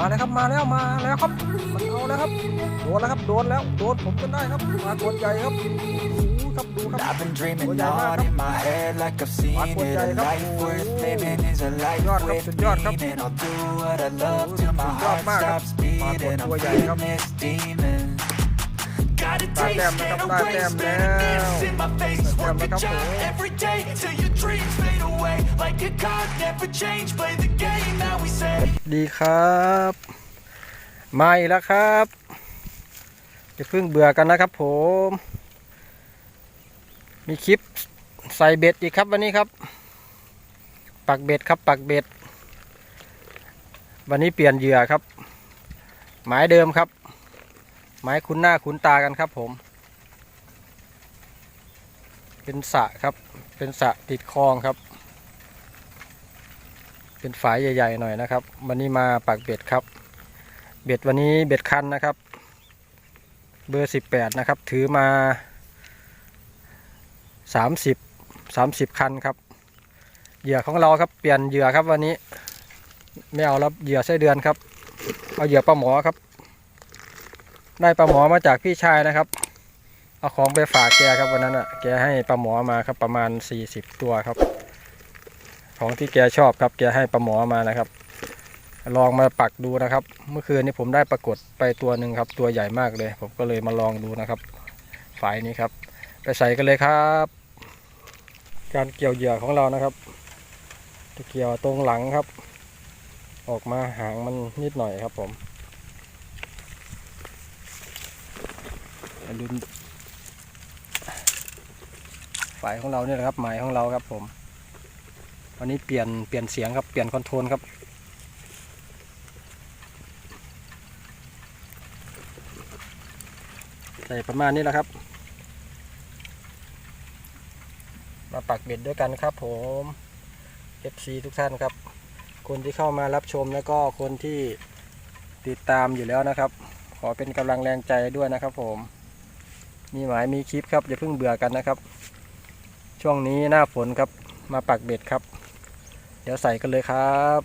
มาแล้วครับมาแล้วมาแล้วครับมันเอาแล้วครับโดนแล้วครับโดนแล้วโดนผมจนได้ครับมาตัวใหญ่ครับโอ้โหครับดูครับ I've been dreaming Ôi, dài on quá, in my head like I've seen Quá, quá it. dài A lắm. life worth Ồ. living is a life Giọt lắm, with giọt lắm. meaning. I'll do what I love till my Giọt heart mát lắm. stops Quá, beating. quá, I'm quá dài feeling lắm. this demon. Got a Ta taste tem nó and không a ta tem waste, nè. bitterness in my face. Ta tem Work nó a không job thể. every day till your dreams fade away. Like a card, never change. Play the game that we say. ดีครับ มาอีกแล้วครับอย่าเพิ่งเบื่อกันนะครับผม มีคลิปใส่เบ็ดอีกครับวันนี้ครับ ปักเบ็ดครับปักเบ็ด วันนี้เปลี่ยนเหยื่อครับ หมายเดิมครับ หมายคุ้นหน้าคุ้นตากันครับผม เป็นสะครับ เป็นสะติดคลองครับ เป็นฝายใหญ่ๆหน่อยนะครับ วันนี้มาปักเบ็ดครับ เบ็ดวันนี้เบ็ดคันนะครับ เบอร์สิบแปดนะครับ ถือมาสามสิบสามสิบคันครับ เหยื่อของเราครับเปลี่ยนเหยื่อครับวันนี้ ไม่เอาแล้วเหยื่อไส้เดือนครับ เอาเหยื่อปลาหมอครับ ได้ปลาหมอมาจากพี่ชายนะครับ เอาของไปฝากแกครับวันนั้นอะ แกให้ปลาหมอมาครับประมาณสี่สิบตัวครับ ของที่แกชอบครับ แกให้ปลาหมอมานะครับ ลองมาปักดูนะครับ เมื่อคืนนี้ผมได้ปรากฏไปตัวหนึ่งครับ ตัวใหญ่มากเลย ผมก็เลยมาลองดูนะครับฝายนี้ครับ ไปใส่กันเลยครับ การเกี่ยวเหยื่อของเรานะครับจะเกี่ยวตรงหลังครับ ออกมาหางมันนิดหน่อยครับผม อย่าลืมฝายของเราเนี่ยนะครับหมายของเราครับผม วันนี้เปลี่ยนเปลี่ยนเสียงครับเปลี่ยนคอนโทรลครับใส่ประมาณนี้แหละครับ มาปักเบ็ดด้วยกันครับผม FC ทุกท่านครับ คนที่เข้ามารับชมแล้วก็คนที่ติดตามอยู่แล้วนะครับ ขอเป็นกำลังแรงใจด้วยนะครับผม มีหมายมีคลิปครับอย่าเพิ่งเบื่อกันนะครับ ช่วงนี้หน้าฝนครับมาปักเบ็ดครับ เดี๋ยวใส่กันเลยครับ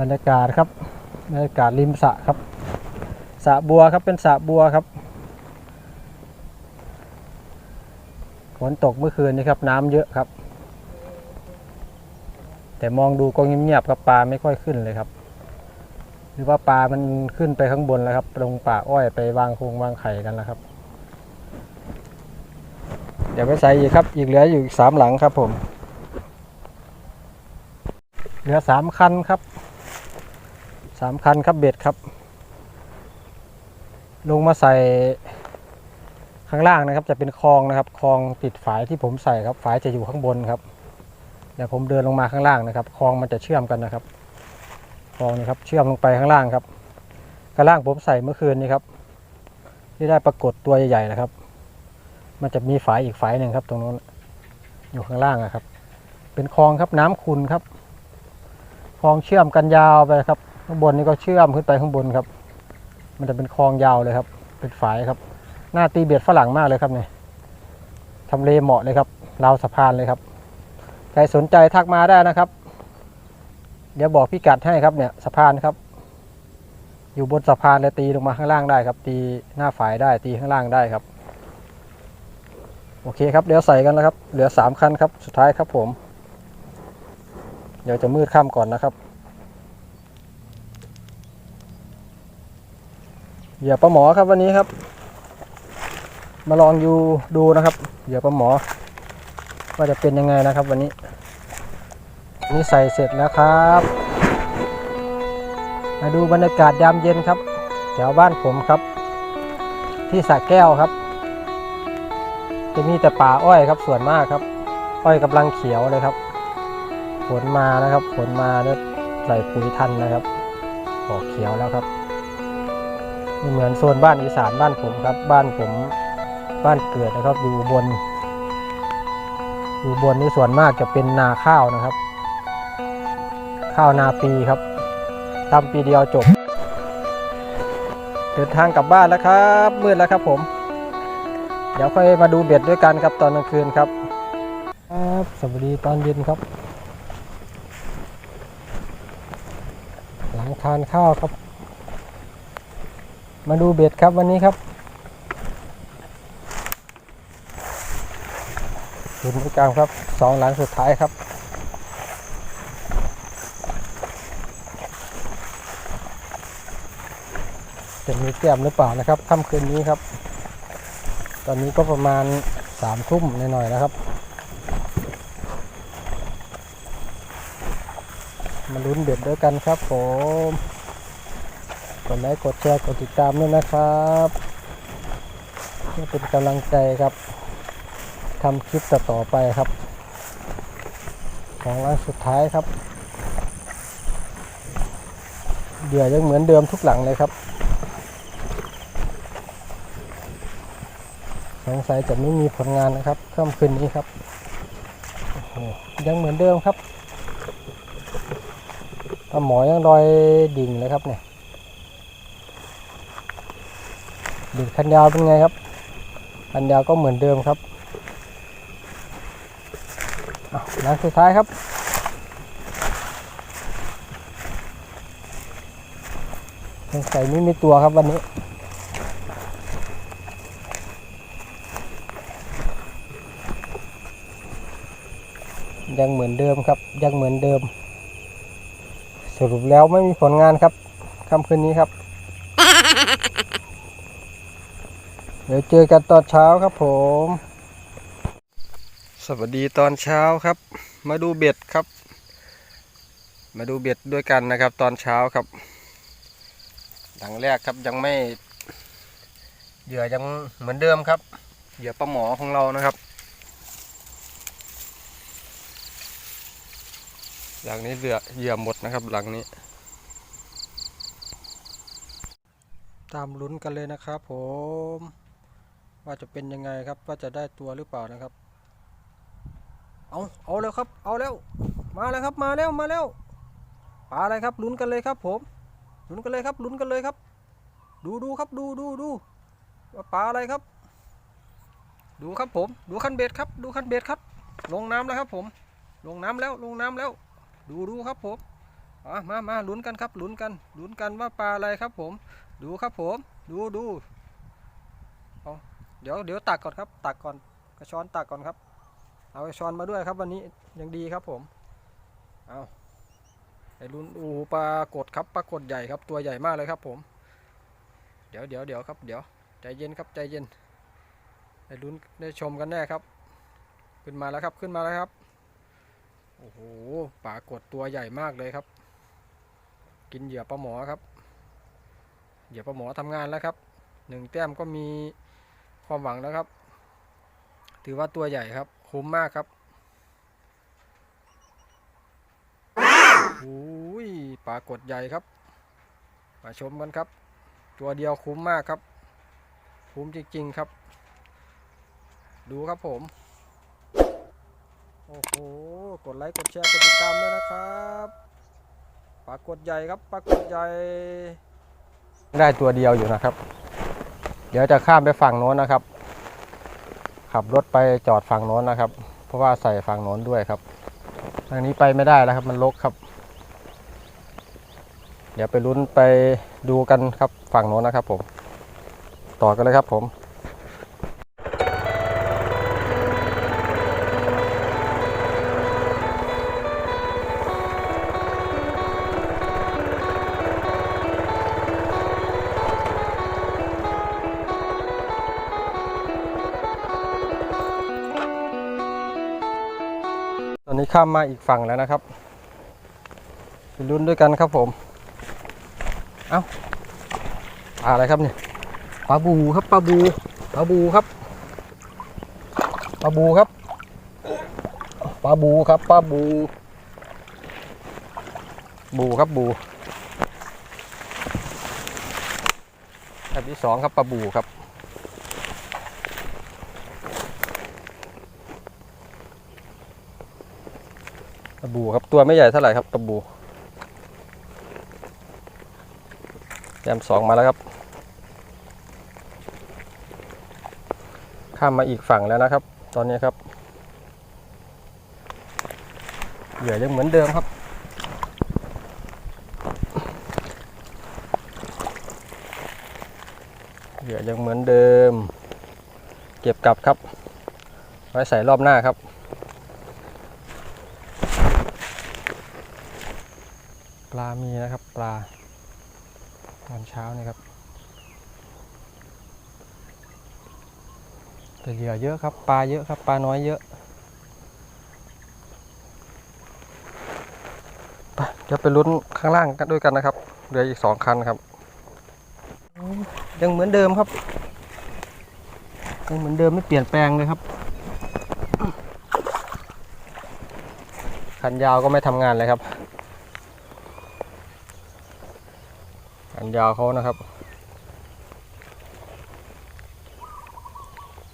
บรรยากาศครับบรรยากาศริมสระครับสระบัวครับเป็นสระบัวครับฝนตกเมื่อคืนนี้ครับ น้ำเยอะครับ แต่มองดูก็เงียบๆครับปลาไม่ค่อยขึ้นเลยครับ หรือว่าปลามันขึ้นไปข้างบนแล้วครับตรงป่าอ้อยไปวางโครงวางไข่กันแล้วครับ เดี๋ยวไปใส่อีกครับ อีกเหลืออยู่สามหลังครับผม เหลือสามคันครับสามคันครับเบ็ดครับ ลงมาใส่ข้างล่างนะครับ จะเป็นคลองนะครับคลองติดฝายที่ผมใส่ครับฝายจะอยู่ข้างบนครับเดี๋ยวผมเดินลงมาข้างล่างนะครับคลองมันจะเชื่อมกันนะครับ คลองนี้ครับเชื่อมลงไปข้างล่างครับข้างล่างผมใส่เมื่อคืนนี้ครับ ที่ได้ปรากฏตัวใหญ่ๆนะครับ มันจะมีฝายอีกฝายหนึ่งครับ ตรงนู้นอยู่ข้างล่างนะครับ เป็นคลองครับน้ำขุ่นครับคลองเชื่อมกันยาวไปครับ ข้างบนนี่ก็เชื่อมขึ้นไปข้างบนครับ มันจะเป็นคลองยาวเลยครับ เป็นฝายครับ หน้าตีเบียดฝรั่งมากเลยครับเนี่ยทำเลเหมาะเลยครับราวสะพานเลยครับใครสนใจทักมาได้นะครับ เดี๋ยวบอกพี่กัดให้ครับเนี่ยสะพานครับ อยู่บนสะพานเลยตีลงมาข้างล่างได้ครับ ตีหน้าฝายได้ตีข้างล่างได้ครับ โอเคครับเดี๋ยวใส่กันแล้วครับ เหลือสามคันครับสุดท้ายครับผม เดี๋ยวจะมืดค่ำก่อนนะครับเหยื่อปลาหมอครับวันนี้ครับ มาลองอยู่ดูนะครับเหยื่อปลาหมอว่าจะเป็นยังไงนะครับวันนี้ นี่ใส่เสร็จแล้วครับ มาดูบรรยากาศยามเย็นครับแถวบ้านผมครับ ที่สระแก้วครับ จะมีแต่ป่าอ้อยครับส่วนมากครับ อ้อยกำลังเขียวเลยครับฝนมานะครับฝนมาเนี่ยใส่ปุ๋ยทันนะครับออกเขียวแล้วครับไม่เหมือนโซนบ้านอีสานบ้านผมครับ บ้านผมบ้านเกิดนะครับอยู่บน อยู่บนนี่ส่วนมากจะเป็นนาข้าวนะครับ ข้าวนาปีครับทำปีเดียวจบ เดินทางกลับบ้านแล้วครับ มืดแล้วครับผม เดี๋ยวค่อยมาดูเบ็ดด้วยกันครับตอนกลางคืนครับ ครับสวัสดีตอนเย็นครับ หลังทานข้าวครับ มาดูเบ็ดครับวันนี้ครับดูนกลางครับสองหลังสุดท้ายครับ จะมีแก้มหรือเปล่านะครับค่ำคืนนี้ครับ ตอนนี้ก็ประมาณสามทุ่มหน่อยๆนะครับ มาลุ้นเบ็ดด้วยกันครับผมกดไลค์กดแชร์กดติดตามด้วยนะครับเพื่อเป็นกำลังใจครับทำคลิปต่อไปครับ ของร้านสุดท้ายครับเดี๋ยวยังเหมือนเดิมทุกหลังเลยครับ สงสัยจะไม่มีผลงานนะครับค่ำคืนนี้ครับยังเหมือนเดิมครับปลาหมอยังลอยดิ่งเลยครับเนี่ยดิ่งคันยาวเป็นไงครับคันยาวก็เหมือนเดิมครับอ้าวหลังสุดท้ายครับสงสัยไม่มีตัวครับวันนี้ ยังเหมือนเดิมครับ ยังเหมือนเดิม สรุปแล้วไม่มีผลงานครับค่ำคืนนี้ครับ เดี๋ยวเจอกันตอนเช้าครับผม สวัสดีตอนเช้าครับ มาดูเบ็ดครับ มาดูเบ็ดด้วยกันนะครับ ตอนเช้าครับหลังแรกครับยังไม่เหยื่อยังเหมือนเดิมครับเหยื่อปลาหมอของเรานะครับ หลังนี้เหลือเหยื่อหมดนะครับหลังนี้ ตามลุ้นกันเลยนะครับผม ว่าจะเป็นยังไงครับ ว่าจะได้ตัวหรือเปล่านะครับ เอาเอาแล้วครับ เอาแล้ว มาแล้วครับมาแล้วมาแล้วปลาอะไรครับลุ้นกันเลยครับ ผมลุ้นกันเลยครับลุ้นกันเลยครับ ดูดูครับดูดูดูว่าปลาอะไรครับ ดูครับผม ดูคันเบ็ดครับ ดูคันเบ็ดครับ ลงน้ำแล้วครับผม ลงน้ำแล้วลงน้ำแล้ว ดูดูครับผมมามาลุ้นกันครับลุ้นกันลุ้นกันว่าปลาอะไรครับผม ดูครับผม ดูดูเอาเดี๋ยวเดี๋ยวตักก่อนครับ ตักก่อนกระชอนตักก่อนครับ เอากระชอนมาด้วยครับวันนี้ยังดีครับผม เอาไอ้ลุ้นอูปลากดครับปลากดใหญ่ครับตัวใหญ่มากเลยครับผม เดี๋ยวเดี๋ยวเดี๋ยวครับเดี๋ยวใจเย็นครับใจเย็นไอ้ลุ้นได้ชมกันแน่ครับ ขึ้นมาแล้วครับขึ้นมาแล้วครับ อ้โหปลากดตัวใหญ่มากเลยครับ กินเหยื่อปลาหมอครับ เหยื่อปลาหมอทำงานแล้วครับหนึ่งแต้มก็มีความหวังแล้วครับ ถือว่าตัวใหญ่ครับ คุ้มมากครับโอ้ยปลากดใหญ่ครับ มาชมกันครับ ตัวเดียวคุ้มมากครับ คุ้มจริงๆครับ ดูครับผม โอ้โห กดไลค์กดแชร์กดติดตามด้วยนะครับปรากฏใหญ่ครับปรากฏใหญ่ ได้ตัวเดียวอยู่นะครับ เดี๋ยวจะข้ามไปฝั่งโน้นนะครับ ขับรถไปจอดฝั่งโน้นนะครับ เพราะว่าใส่ฝั่งโน้นด้วยครับ ทางนี้ไปไม่ได้แล้วครับ มันรกครับ เดี๋ยวไปลุ้นไปดูกันครับฝั่งโน้นนะครับผม ต่อกันเลยครับผม อนนี้ข้ามมาอีกฝั่งแล้วนะครับไปลุ้นด้วยกันครับผม เอ้าปลาอะไรครับเนี่ยปลาบูครับปลาบูปลาบูครับปลาบูครับปลาบูครับปลาบู บูครับบูแบบที่สองครับปลาบูครับ ระบูครับตัวไม่ใหญ่เท่าไหร่ครับกระบูแยมสองมาแล้วครับ ข้ามมาอีกฝั่งแล้วนะครับ ตอนนี้ครับเหยื่อยังเหมือนเดิมครับเหยื่อยังเหมือนเดิม เก็บกลับครับ ไว้ใส่รอบหน้าครับ ปลามีนะครับ ปลาตอนเช้านี่ครับแต่เหยื่อเยอะครับ ปลาเยอะครับ ปลาน้อยเยอะไปเดี๋ยวไปลุ้นข้างล่างกันด้วยกันนะครับเหลืออีกสองคันครับ ยังเหมือนเดิมครับยังเหมือนเดิมไม่เปลี่ยนแปลงเลยครับ คันยาวก็ไม่ทำงานเลยครับ คันยาวเขานะครับ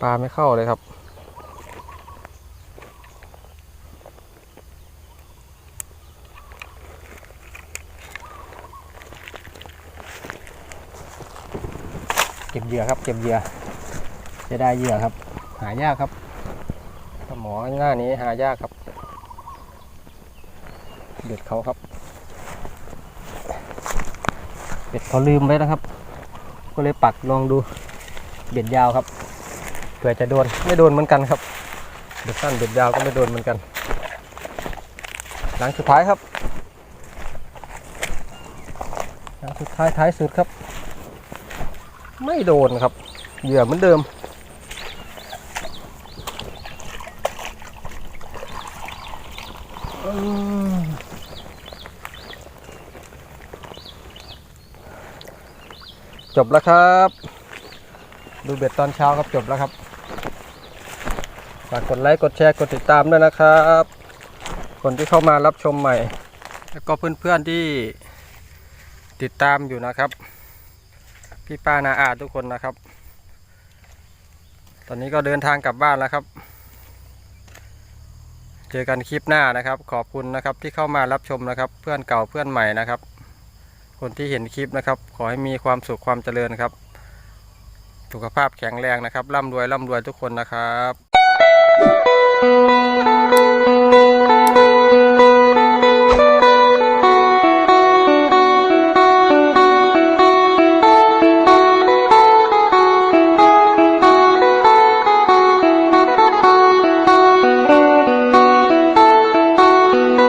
ปลาไม่เข้าเลยครับ เก็บเหยื่อครับ เก็บเหยื่อ จะได้เหยื่อครับ หายากครับหมอหน้านี้หายากครับ เด็ดเขาครับ เบ็ดเขาลืมไว้นะครับ ก็เลยปักลองดูเบ็ดยาวครับเผื่อจะโดนไม่โดนเหมือนกันครับเบ็ดสั้นเบ็ดยาวก็ไม่โดนเหมือนกัน หลังสุดท้ายครับหลังสุดท้ายท้ายสุดครับ ไม่โดนครับเหยื่อเหมือนเดิมอืม บแล้วครับ ดูเบ็ดตอนเช้าครับจบแล้วครับฝากกดไลค์กดแชร์กดติดตามด้วยนะครับ คนที่เข้ามารับชมใหม่ แล้วก็เพื่อนๆที่ติดตามอยู่นะครับ พี่ป้านาอาทุกคนนะครับ ตอนนี้ก็เดินทางกลับบ้านแล้วครับ เจอกันคลิปหน้านะครับ ขอบคุณนะครับที่เข้ามารับชมนะครับ เพื่อนเก่าเพื่อนใหม่นะครับ คนที่เห็นคลิปนะครับ ขอให้มีความสุขความเจริญครับ สุขภาพแข็งแรงนะครับร่ำรวยร่ำรวยทุกคนนะครับ